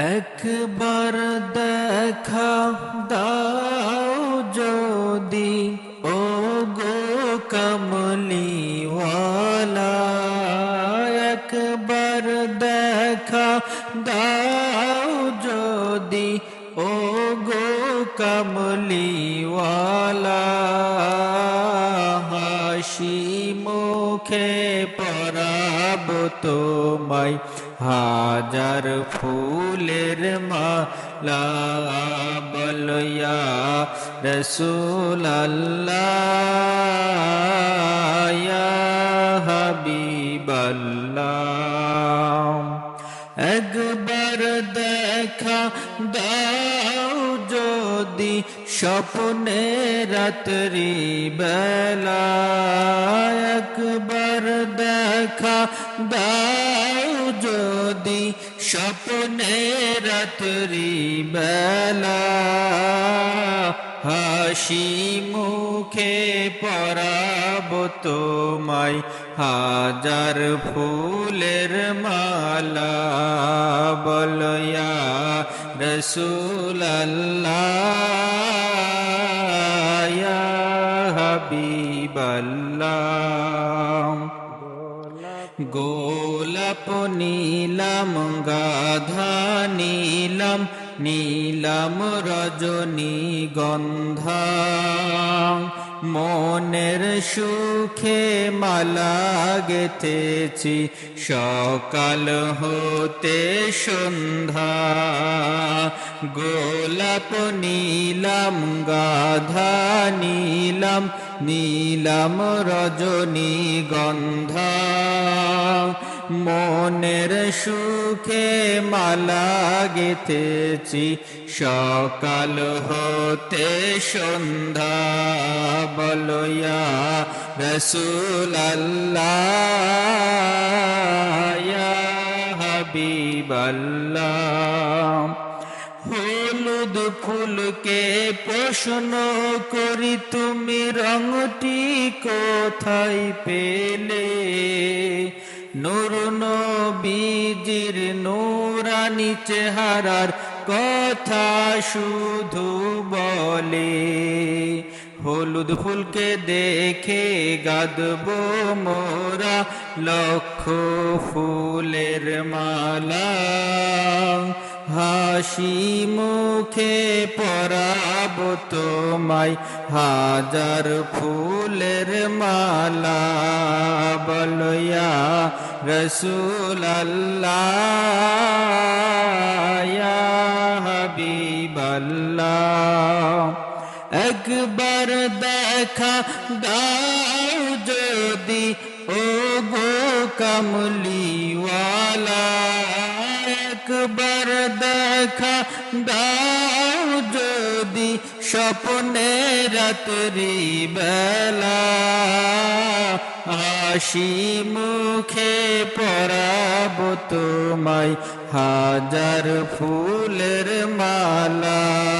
একবার দেখা দাও যদি ও গো কমলিওয়ালা। একবার দেখা দাও যদি ও গো কমলিওয়ালা। হাসি মুখে তোমায় হাজার ফুলের মালা বলয়া রসুল হাবিবাল্লাহ একবার দেখা দাও যদি স্বপ্নে রাত্রি বেলা একবার দেখা দাও যদি স্বপ্নে রাত্রি বেলা। হাসি মুখে পরাব তোমায় হাজার ফুলের মালা বলয়া রসুল হাবিবাল্লাহ। গোলাপ নীলাম গাধা নীলাম নীলাম রজনী গন্ধা। মনের সুখে মালা গেথেছি সকাল হতে সন্ধ্যা, গোলাপ নীলাম, গাধা নীলাম নীলাম রজনী গন্ধা। মনের সুখে মালা গেথেছি সকাল হতে সন্ধ্যা বলয়া রসুল হাবিবাল্লাহ, হলুদ ফুলকে প্রশ্ন করি, তুমি রঙটি কোথায় পেলে? নূর নবীজির নূরানি চেহারার কথা শুধু বলে। হলুদ ফুলকে দেখে গাদব মোরা লক্ষ ফুলের মালা। হাসি মুখে পরাব তোমায় হাজার ফুলের মালা। বলয়া রসুল হাবিবাল্লাহ। একবার দেখা দাও যদি ও গো কমলিওয়ালা। একবার দেখা দাও যদি, স্বপ্নে রাত্রি বেলা হাসি মুখে পরাব তোমায়, হাজার ফুলের মালা।